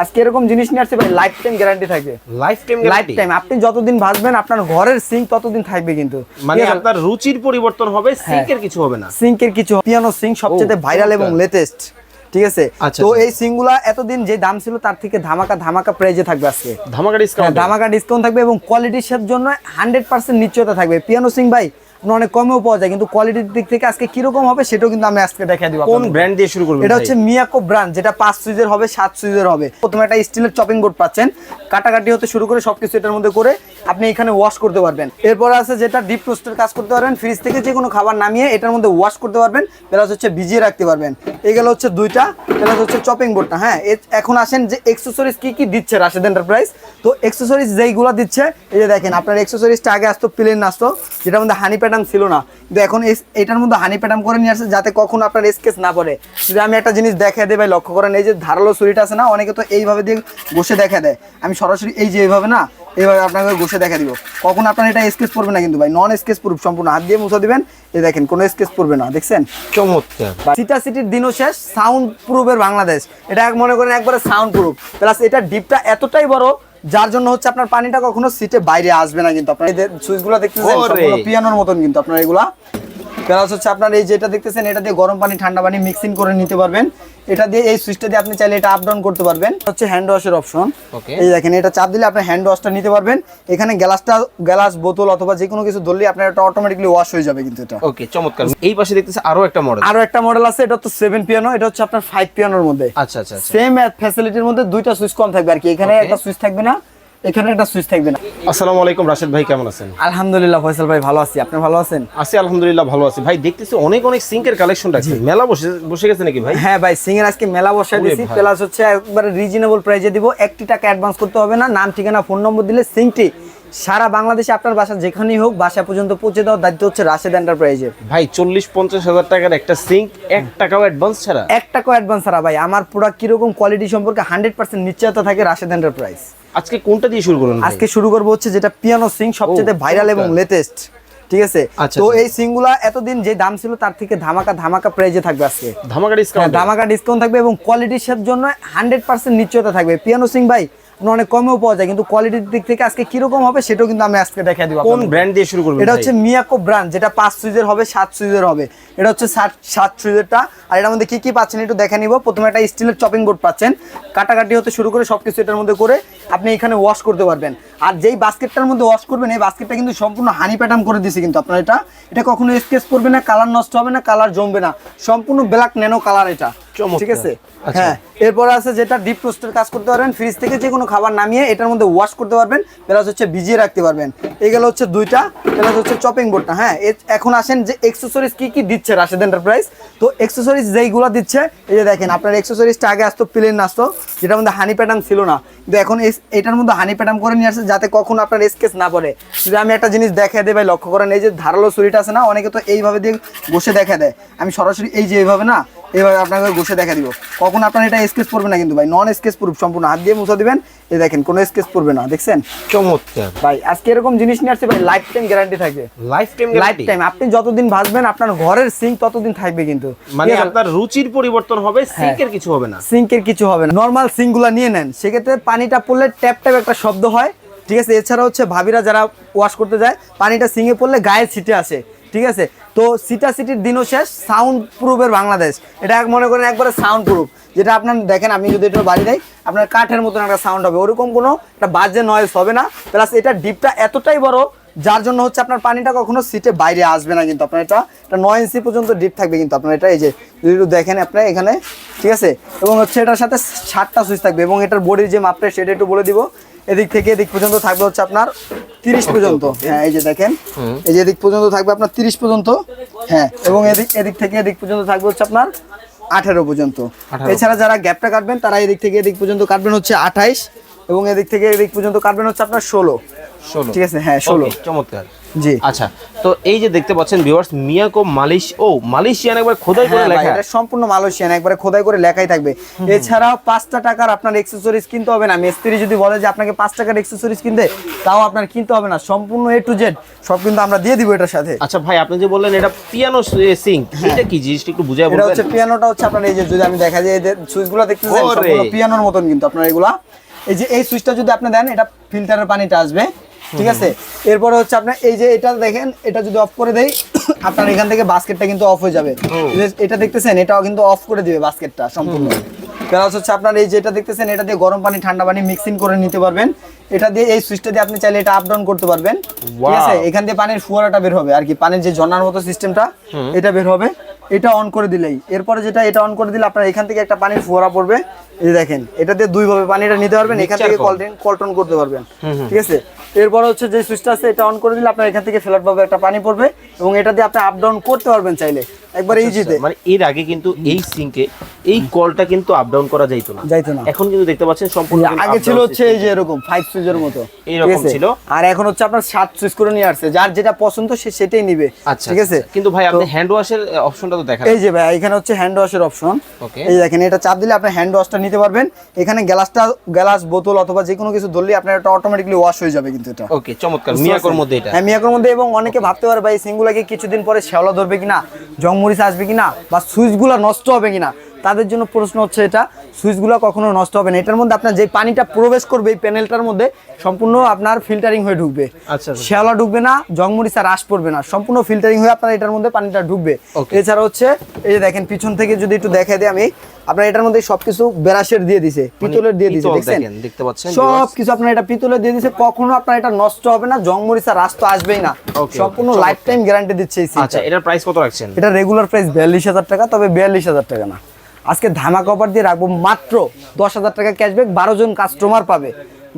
আজকে এরকম জিনিস নিয়ে আসছে ভাই লাইফ টাইম গ্যারান্টি থাকে লাইফ টাইম লাইফ টাইম আপনি যতদিন ভাসবেন আপনার ঘরের সিঙ্ক ততদিন থাকবে কিন্তু। মানে আপনার রুচির পরিবর্তন হবে সিঙ্কের কিছু হবে না। সিঙ্কের কিছু পিয়ানো সিঙ্ক সবচেয়ে ভাইরাল এবং লেটেস্ট ঠিক আছে? আচ্ছা, তো আচ্ছা। এই সিঙ্কগুলা এতদিন যে দাম ছিল তার থেকে ধামাকা ধামাকা প্রাইজে থাকবে আজকে। ধামাকা হ্যাঁ, ডিসকাউন্ট ধামাকা ডিসকাউন্ট থাকবে এবং কোয়ালিটির জন্য হান্ড্রেড পার্সেন্ট নিশ্চয়তা থাকবে। পিয়ানো সিং ভাই আপনার অনেক কমেও পাওয়া যায় কিন্তু কোয়ালিটির দিক থেকে আজকে কীরকম হবে সেটাও কিন্তু আমি আজকে দেখা দিব কোন ব্র্যান্ড দিয়ে শুরু করবেন এটা হচ্ছে মিয়াকো ব্র্যান্ড যেটা পাঁচ সুইজের হবে সাত সুইজের হবে। প্রথমে একটা স্টিলের চপিং বোর্ড পাচ্ছেন। কাটাকাটি হতে শুরু করে সবকিছু এটার মধ্যে করে আপনি এখানে ওয়াশ করতে পারবেন। এরপর আছে যেটা ডিপ রোস্টের কাজ করতে পারবেন ফ্রিজ থেকে যে কোনো খাবার নামিয়ে এটার মধ্যে ওয়াশ করতে পারবেন প্লাস হচ্ছে ভিজিয়ে রাখতে পারবেন। এগুলো হচ্ছে দুইটা প্লাস হচ্ছে চপিং বোর্ডটা হ্যাঁ? এখন আসেন যে এক্সেসরিজ কি কি দিচ্ছে রাশেদ এন্টারপ্রাইজ তো এক্সেসরিজ যেইগুলো দিচ্ছে এই যে দেখেন আপনার এক্সেসরিজটা আগে আসতো প্লেন আসতো যেটার মধ্যে হানি প্যাটার্ন ছিল না। কিন্তু এখন এটার মধ্যে হানি প্যাটার্ন করে নিয়ে আসছে যাতে কখনো আপনার স্কেচ না পড়ে। যদি আমি একটা জিনিস দেখা দেয় ভাই লক্ষ্য করেন এই যে ধারালো ছুরিটা আছে না অনেকে তো এইভাবে দিয়ে বসে দেখা দেয়। আমি সরাসরি এই যে এইভাবে না এইভাবে আপনাকে বসে দেখা দিব। কখন আপনার এটা স্কেচ পড়বে না কিন্তু ভাই নন স্কেচ প্রুফ সম্পূর্ণ হাত দিয়ে মুছে দিবেন। এই দেখেন কোনো স্কেচ পড়বে না দেখছেন? চমৎকার। সিটা সিটির দিনও শেষ সাউন্ড প্রুফের বাংলাদেশ। এটা এক মনে করেন একবারে সাউন্ড প্রুফ প্লাস এটা ডিপটা এতটাই বড় যার জন্য হচ্ছে আপনার পানিটা কখনো সিটে বাইরে আসবে না কিন্তু আপনার এই যে সুইচগুলো দেখতেছেন। পিয়ানোর মতন কিন্তু আপনার এগুলা প্লাস হচ্ছে আপনার এই যেটা দেখতেছেন এটা দিয়ে গরম পানি ঠান্ডা পানি মিক্সিং করে নিতে পারবেন। এটা দিয়ে এই সুইচটা দিয়ে আপনি চাইলে এটা আপ ডাউন করতে পারবেন। হচ্ছে হ্যান্ড ওয়াশের অপশন. এই দেখেন এটা চাপ দিলে আপনি হ্যান্ড ওয়াশটা নিতে পারবেন। এখানে গ্লাসটা গ্লাস বোতল অথবা যে কোনো কিছু ধরলে আপনার এটা অটোমেটিকলি ওয়াশ হয়ে যাবে কিন্তু এটা। ওকে চমৎকার। এই পাশে দেখতেছে আরও একটা মডেল আরও একটা মডেল আছে এটা হচ্ছে সেভেন পিয়ানো এটা হচ্ছে আপনার ফাইভ পিয়ানোর মধ্যে। আচ্ছা আচ্ছা আচ্ছা। সেম ফ্যাসিলিটির মধ্যে দুইটা সুইচ কম থাকবে আর কি। এখানে একটা সুইচ থাকবে না এখানে একটা সুইচ থাকবে না। আসসালামু আলাইকুম রাশেদ ভাই কেমন আছেন? আলহামদুলিল্লাহ ফয়সাল ভাই ভালো আছি। আপনি ভালো আছেন? আছি আলহামদুলিল্লাহ ভালো আছি। ভাই দেখতেছি অনেক অনেক সিঙ্কের কালেকশন আছে। মেলা বসে বসে গেছে নাকি ভাই? হ্যাঁ ভাই সিঙ্কের আজকে মেলা বসায় দিয়েছি প্লাস হচ্ছে একবারে রিজনেবল প্রাইসে দিব। একটি টাকা অ্যাডভান্স করতে হবে না। নাম ঠিকানা ফোন নম্বর দিলে সিঙ্কটি সারা বাংলাদেশে আপনার বাসা যেখানেই হোক বাসা পর্যন্ত পৌঁছে দেওয়ার দায়িত্ব হচ্ছে রাশেদ এন্টারপ্রাইজের ভাই চল্লিশ পঞ্চাশ হাজার টাকার একটা সিঙ্ক এক টাকাও অ্যাডভান্স ছাড়া? এক টাকা অ্যাডভান্স ছাড়া ভাই। আমার প্রোডাক্ট কীরকম কোয়ালিটি সম্পর্কে হান্ড্রেড পার্সেন্ট নিশ্চয়তা থাকে রাশেদ এন্টারপ্রাইজ আজকে কোনটা দিয়ে শুরু করুন আজকে শুরু করব হচ্ছে যেটা পিয়ানো সিং সবচেয়ে ভাইরাল এবং লেটেস্ট ঠিক আছে? আচ্ছা, তো আচ্ছা। এই সিংগুলা এতদিন যে দাম ছিল তার থেকে ধামাকা ধামাকা প্রাইজে থাকবে আজকে। ধামাকা হ্যাঁ, ডিসকাউন্ট ধামাকা ডিসকাউন্ট থাকবে এবং কোয়ালিটির জন্য হান্ড্রেড পার্সেন্ট নিশ্চয়তা থাকবে। পিয়ানো সিং ভাই আপনার অনেক কমেও পাওয়া যায় কিন্তু কোয়ালিটির দিক থেকে আজকে কীরকম হবে সেটাও কিন্তু আমি আজকে দেখা দিব কোন ব্র্যান্ড দিয়ে শুরু করবেন এটা হচ্ছে মিয়াকো ব্র্যান্ড যেটা পাঁচ সুইজের হবে সাত সুইজের হবে। এটা হচ্ছে সাত সাত সুইজেরটা। আর এটার মধ্যে কি কি পাচ্ছেন একটু দেখে নিব। প্রথমে একটা স্টিলের চপিং বোর্ড পাচ্ছেন। কাটাকাটি হতে শুরু করে সব কিছু এটার মধ্যে করে আপনি এখানে ওয়াশ করতে পারবেন। আর যেই বাস্কেটটার মধ্যে ওয়াশ করবেন এই বাস্কেটটা কিন্তু সম্পূর্ণ হানি প্যাটার্ন করে দিয়েছে কিন্তু আপনার এটা। এটা কখনো স্কেচ করবে না কালার নষ্ট হবে না কালার জমবে না। সম্পূর্ণ ব্ল্যাক ন্যানো কালার এটা। ঠিক আছে? আচ্ছা। হ্যাঁ এরপর আছে যেটা ডিপ রোস্টের কাজ করতে পারবেন ফ্রিজ থেকে যে কোনো খাবার নামিয়ে এটার মধ্যে ওয়াশ করতে পারবেন প্লাস হচ্ছে ভিজিয়ে রাখতে পারবেন। এগুলো হচ্ছে দুইটা প্লাস হচ্ছে চপিং বোর্ডটা হ্যাঁ এখন আসেন যে এক্সেসরিজ কি কি দিচ্ছে রাশেদ এন্টারপ্রাইজ তো এক্সেসরিজ যেইগুলো দিচ্ছে এই যে দেখেন আপনার এক্সেসরিজটা আগে আসতো প্লেন আসতো যেটার মধ্যে হানি প্যাটার্ন ছিল না। কিন্তু এখন এটার মধ্যে হানি প্যাটার্ন করে নিয়ে আসছে যাতে কখনো আপনার স্কেচ না পড়ে। যদি আমি একটা জিনিস দেখা দেয় ভাই লক্ষ্য করেন এই যে ধারালো ছুরিটা আছে না অনেকে তো এইভাবে দিয়ে বসে দেখা দেয়। আমি সরাসরি এই যে এইভাবে না এইভাবে আপনাকে বসে দেখা দিব। কখন আপনার এটা স্কেচ পড়বে না কিন্তু ভাই? নন স্কেচ প্রুফ সম্পূর্ণ হাত দিয়ে মুছে দিবেন। এই দেখেন কোনো স্কেচ পড়বে না দেখছেন? চমৎকার। ভাই আজকে এরকম জিনিস নিয়ে আসছে ভাই লাইফ টাইম গ্যারান্টি থাকে লাইফ টাইম লাইফ টাইম আপনি যতদিন ভাসবেন আপনার ঘরের সিঙ্ক ততদিন থাকবে কিন্তু। মানে আপনার রুচির পরিবর্তন হবে সিঙ্কের কিছু হবে না। সিঙ্কের কিছু হবে না। নর্মাল সিঙ্কগুলো নিয়ে নেন। সেক্ষেত্রে পানিটা পড়লে ট্যাপ ট্যাপ একটা শব্দ হয়। ঠিক আছে এছাড়া হচ্ছে ভাবিরা যারা ওয়াশ করতে যায় পানিটা সিঙ্গে পড়লে গায়ে ছিটে আসে। ঠিক আছে? তো সিটা সিটির দিনও শেষ সাউন্ড প্রুফের বাংলাদেশ। এটা এক মনে করেন একবারে সাউন্ড প্রুফ যেটা আপনার, দেখেন আমি যদি এটা বাড়ি দেয়, আপনার কাঠের মতন একটা সাউন্ড হবে। ওরকম কোনো একটা বাজে নয়েজ হবে না। প্লাস এটা ডিপটা এতটাই বড়, যার জন্য হচ্ছে আপনার পানিটা কখনো সিটে বাইরে আসবে না কিন্তু আপনার এটা এটা নয় ইঞ্চি পর্যন্ত ডিপ থাকবে কিন্তু আপনার এটা, এই যে, যদি একটু দেখেন আপনার এখানে, ঠিক আছে? এবং হচ্ছে এটার সাথে ষাটটা সুইচ থাকবে। এবং এটার বডির যে মাপটা, সেটা একটু বলে দিব। এদিক থেকে এদিক পর্যন্ত থাকবে হচ্ছে আপনার তিরিশ পর্যন্ত। হ্যাঁ এই যে দেখেন। এই যে এদিক পর্যন্ত থাকবে আপনার তিরিশ পর্যন্ত। হ্যাঁ এবং এদিক এদিক থেকে এদিক পর্যন্ত থাকবে হচ্ছে আপনার আঠেরো পর্যন্ত। এছাড়া যারা গ্যাপটা কাটবেন তারা এদিক থেকে এদিক পর্যন্ত কাটবেন হচ্ছে আঠাইশ এবং এদিক থেকে এদিক পর্যন্ত কাটবেন হচ্ছে আপনার ষোলো। ষোলো। ঠিক আছে? হ্যাঁ ষোলো। চমৎকার। জি। আচ্ছা তো এই যে দেখতে পাচ্ছেন ভিউয়ার্স মিয়াকো মালয়েশ ও মালয়েশিয়ান একবার খোদাই করে হ্যাঁ লেখা। এটা সম্পূর্ণ মালয়েশিয়ান একবারে খোদাই করে লেখাই থাকবে। এছাড়াও পাঁচটা টাকার আপনার এক্সেসরিজ কিনতে হবে না। মিস্ত্রি যদি বলে যে আপনাকে পাঁচ টাকার এক্সেসরিজ কিনতে তাও আপনার কিনতে হবে না। সম্পূর্ণ এ টু জেড সব কিন্তু আমরা দিয়ে দিব এটার সাথে। আচ্ছা ভাই আপনি যে বললেন এটা পিয়ানো সিঙ্ক এটা কি জিনিসটা একটু বুঝাই হ্যাঁ। এটা হচ্ছে পিয়ানোটা হচ্ছে আপনার এই যে যদি আমি দেখা যায় যে সুইচগুলো দেখতেছেন। সম্পূর্ণ পিয়ানোর মতন কিন্তু আপনার এগুলা। এই যে এই সুইচটা যদি আপনি দেন এটা ফিল্টারের পানিটা আসবে। ঠিক আছে? এরপরে হচ্ছে আপনার এই যে এটা দেখেন এটা যদি অফ করে দেই আপনার এখান থেকে বাস্কেটটা কিন্তু অফ হয়ে যাবে। এটা দেখতেছেন এটাও কিন্তু অফ করে দিবে বাস্কেটটা সম্পূর্ণ। প্লাস হচ্ছে আপনার এই যেটা দেখতেছেন এটা দিয়ে গরম পানি ঠান্ডা পানি মিক্সিং করে নিতে পারবেন। এটা দিয়ে এই সুইচটা দিয়ে আপনি চাইলে এটা আপ ডাউন করতে পারবেন। ঠিক আছে? এখান দিয়ে পানির ফুয়ারাটা বের হবে। আর কি পানির যে ঝর্ণার মতো সিস্টেমটা এটা বের হবে। এটা অন করে দিলেই। এরপরে যেটা এটা অন করে দিলে আপনার এখান থেকে একটা পানির ফোয়ারা পড়বে। এই দেখেন এটা দিয়ে দুইভাবে পানিটা নিতে পারবেন। এখান থেকে কল। কলটন কলটন করতে পারবেন। ঠিক আছে? এরপর হচ্ছে যে সুইচটা আছে, এটা অন করে দিলে আপনার এখান থেকে ফ্ল্যাটভাবে একটা পানি পড়বে এবং এটা দিয়ে আপনি আপ ডাউন করতে পারবেন চাইলে। একবার ইজিতে মানে এর আগে কিন্তু এই সিঙ্কে এই কলটা কিন্তু আপ ডাউন করা যাইতো না। যাইতো না। এখন কিন্তু দেখতে পাচ্ছেন সম্পূর্ণ আগে ছিল হচ্ছে এই যে এরকম ফাইভ সুইচের মতো। ঠিক আছে? ছিল। আর এখন হচ্ছে আপনার সাত সুইচ করে নিয়ে আসছে। যার যেটা পছন্দ সে সেটাই নিবে। আচ্ছা ঠিক আছে? আচ্ছা। কিন্তু ভাই আপনি হ্যান্ড ওয়াশের অপশনটা তো দেখা এই যে ভাই এখানে হচ্ছে হ্যান্ড ওয়াশের অপশন. এই দেখেন এটা চাপ দিলে আপনি হ্যান্ড ওয়াশটা নিতে পারবেন। এখানে গ্লাসটা গ্লাস বোতল অথবা যে কোনো কিছু ধরলে আপনার এটা অটোমেটিকলি ওয়াশ হয়ে যাবে কিন্তু এটা। ওকে চমৎকার। মিয়াকোর মধ্যে এটা। হ্যাঁ মিয়াকোর মধ্যে এবং অনেকে ভাবতে পারে ভাই সিঙ্গুলাকে কিছুদিন পরে শ্যাওলা ধরবে কিনা? জংমরিচ আসবে কিনা বা সুইচগুলো নষ্ট হবে কিনা? তাদের জন্য প্রশ্ন হচ্ছে এটা সুইচগুলো কখনো নষ্ট হবে না। এটার মধ্যে আপনার যে পানিটা প্রবেশ করবে এই প্যানেলটার মধ্যে সম্পূর্ণ আপনার ফিল্টারিং হয়ে ঢুকবে। আচ্ছা, আচ্ছা। শ্যাওলা ঢুকবে না জংমরিচ আর রাস পড়বে না। সম্পূর্ণ ফিল্টারিং হয়ে আপনার এটার মধ্যে পানিটা ঢুকবে। এছাড়া হচ্ছে এই যে দেখেন পিছন থেকে যদি একটু দেখাই দিই আমি আপনার এটার মধ্যে সবকিছু বেরাসের দিয়ে দিছে পিতলের দিয়ে দিছে দেখছেন? দেখেন, দেখতে পাচ্ছেন, সব viewers? কিছু আপনার এটা পিতলের দিয়ে দিছে কখনো আপনার এটা নষ্ট হবে না জংমরিচা রাস তো আসবেই না। সম্পূর্ণ লাইফ টাইম গ্যারান্টি দিচ্ছে এই আচ্ছা এটার প্রাইস কত রাখছেন? এটা রেগুলার প্রাইস বিয়াল্লিশ হাজার টাকা তবে বিয়াল্লিশ হাজার টাকা না। আজকে ধামাকা অফার দিয়ে রাখব মাত্র দশ হাজার টাকা ক্যাশব্যাক বারো জন কাস্টমার পাবে।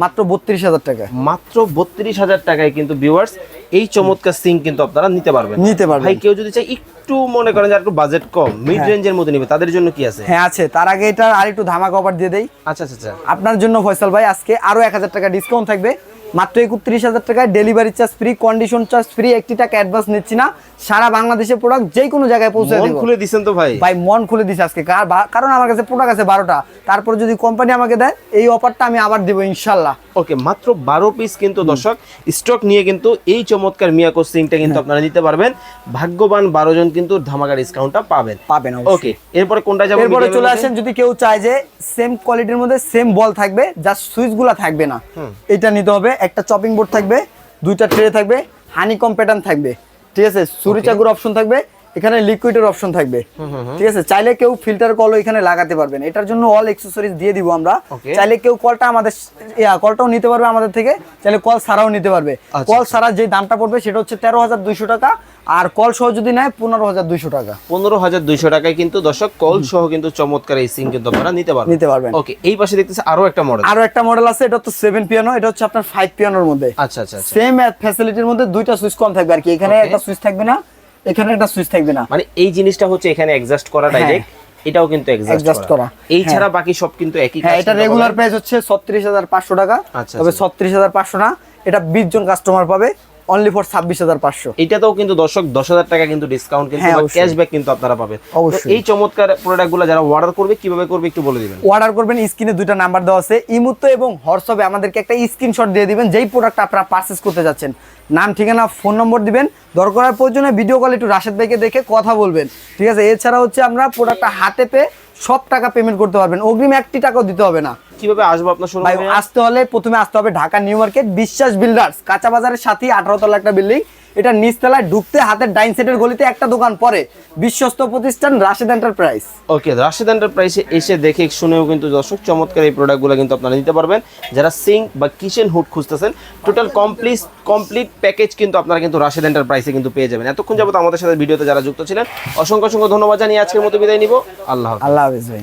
মাত্র বত্রিশ হাজার টাকা। মাত্র বত্রিশ হাজার টাকায় কিন্তু ভিউয়ার্স এই চমৎকার সিং কিন্তু আপনারা নিতে পারবেন। নিতে পারবেন। ভাই কেউ যদি চাই একটু মনে করেন যে একটু বাজেট কম মিড রেঞ্জের মধ্যে নিবে তাদের জন্য কি আছে? হ্যাঁ আছে। তার আগে এটা আর একটু ধামাকা অফার দিয়ে দেই। আচ্ছা আচ্ছা আচ্ছা। আপনার জন্য ফয়সাল ভাই আজকে আরও এক হাজার টাকা ডিসকাউন্ট থাকবে। মাত্র একত্রিশ হাজার টাকায় delivery charge free condition charge free একটি টাকা অ্যাডভান্স নিচ্ছি না। সারা বাংলাদেশে প্রোডাক্ট যে কোনো জায়গায় পৌঁছে দেবো। খুলে দিচ্ছেন তো ভাই। ভাই মন খুলে দিছে আজকে। কারণ আমার কাছে প্রোডাক্ট আছে বারোটা। তারপর যদি কোম্পানি আমাকে দেয় এই অফারটা আমি আবার দেবো ইনশাল্লাহ। ওকে মাত্র বারো পিস কিন্তু দর্শক স্টক নিয়ে কিন্তু এই চমৎকার মিয়াকো সিংটা কিন্তু হ্যাঁ। আপনারা নিতে পারবেন। ভাগ্যবান বারো জন কিন্তু ধামাকা ডিসকাউন্টটা পাবেন। পাবেন ওকে এরপরে কোনটা যাব এরপরে চলে আসেন যদি কেউ চায় যে সেম কোয়ালিটির মধ্যে সেম বল থাকবে জাস্ট সুইচগুলো থাকবে না। এটা নিতে হবে। একটা চপিং বোর্ড থাকবে দুইটা ট্রে থাকবে হানিকম প্যাটার্ন থাকবে ঠিক আছে? সুরি চাকুর অপশন থাকবে এখানে লিকুইডের অপশন থাকবে। ঠিক আছে? চাইলে কেউ ফিল্টার কলও এখানে লাগাতে পারবেন। এটার জন্য অল এক্সেসরিজ দিয়ে দিব আমরা। চাইলে কেউ কলটা আমাদের কলটাও নিতে পারবে আমাদের থেকে। চাইলে কল ছাড়াও নিতে পারবে। আচ্ছা, কল ছাড়া যে দামটা পড়বে সেটা হচ্ছে তেরো হাজার দুইশো টাকা আর কল সহ যদি নেয় পনেরো হাজার দুইশো টাকা। পনেরো হাজার দুইশো টাকায় কিন্তু দর্শক কল সহ কিন্তু চমৎকার এই সিং কিন্তু আপনারা নিতে পারবেন। নিতে পারবেন। ওকে এই পাশে দেখতেছে আরও একটা মডেল আরও একটা মডেল আছে এটা হচ্ছে সেভেন পিয়ানো এটা হচ্ছে আপনার ফাইভ পিয়ানোর মধ্যে। আচ্ছা আচ্ছা আচ্ছা। সেম ফ্যাসিলিটির মধ্যে দুইটা সুইচ কম থাকবে আর কি। এখানে একটা সুইচ থাকবে না এখানে একটা সুইচ থাকবে না মানে এই জিনিসটা হচ্ছে এখানে অ্যাডজাস্ট করা হ্যাঁ। ডাইরেক্ট এটাও কিন্তু অ্যাডজাস্ট করা। এই ছাড়া হ্যাঁ। বাকি সব কিন্তু একই হ্যাঁ কাজ এটা রেগুলার প্রাইস হচ্ছে ছত্রিশ হাজার পাঁচশো টাকা আচ্ছা, তবে আচ্ছা। ছত্রিশ হাজার পাঁচশো না এটা বিশ জন কাস্টমার পাবে অনলি ফর ছাব্বিশ হাজার পাঁচশো। এটাতেও কিন্তু দর্শক দশ হাজার টাকা কিন্তু ডিসকাউন্ট কিন্তু। ক্যাশব্যাক কিন্তু আপনারা পাবেন। অবশ্যই। এই চমৎকার প্রোডাক্টগুলো যারা অর্ডার করবে কীভাবে করবে একটু বলে দিবেন। অর্ডার করবেন স্ক্রিনে দুইটা নাম্বার দেওয়া আছে। ইমুতো এবং হোয়াটসঅ্যাপে আমাদেরকে একটা স্ক্রিনশট দিয়ে দিবেন যেই প্রোডাক্ট আপনারা পারচেস করতে যাচ্ছেন। নাম ঠিকানা ফোন নম্বর দিবেন। দরকার প্রয়োজনে ভিডিও কল একটু রাশেদ ভাইকে দেখে কথা বলবেন। ঠিক আছে এছাড়া হচ্ছে আমরা প্রোডাক্টটা হাতে পেয়ে সব টাকা পেমেন্ট করতে পারবেন। অগ্রিম একটি টাকাও দিতে হবে না। কীভাবে আসব আপনার ভাই আসতে হলে প্রথমে আসতে হবে Dhaka new market Biswas builders কাঁচা বাজারের সাথে আঠারো তলা একটা বিল্ডিং এটা নিচতলায় ঢুকতে হাতের ডাইন সেটের গলিতে একটা দোকান পরে। বিশ্বস্ত প্রতিষ্ঠান রাশেদ এন্টারপ্রাইজ। ওকে রাশিদ এন্টারপ্রাইজে এসে দেখে শুনেও কিন্তু দর্শক চমৎকার এই প্রোডাক্টগুলো কিন্তু আপনারা নিতে পারবেন। যারা সিঙ্ক বা কিচেন হুড খুঁজতেছেন টোটাল কমপ্লিট কমপ্লিট প্যাকেজ কিন্তু আপনারা কিন্তু রাশিদ এন্টারপ্রাইজে কিন্তু পেয়ে যাবেন। এতক্ষণ যাবত আমাদের সাথে ভিডিওতে যারা যুক্ত ছিলেন অসংখ্য অসংখ্য ধন্যবাদ জানিয়ে আজকের মতো বিদায় নিব। আল্লাহ আল্লাহ হাফিজ ভাই।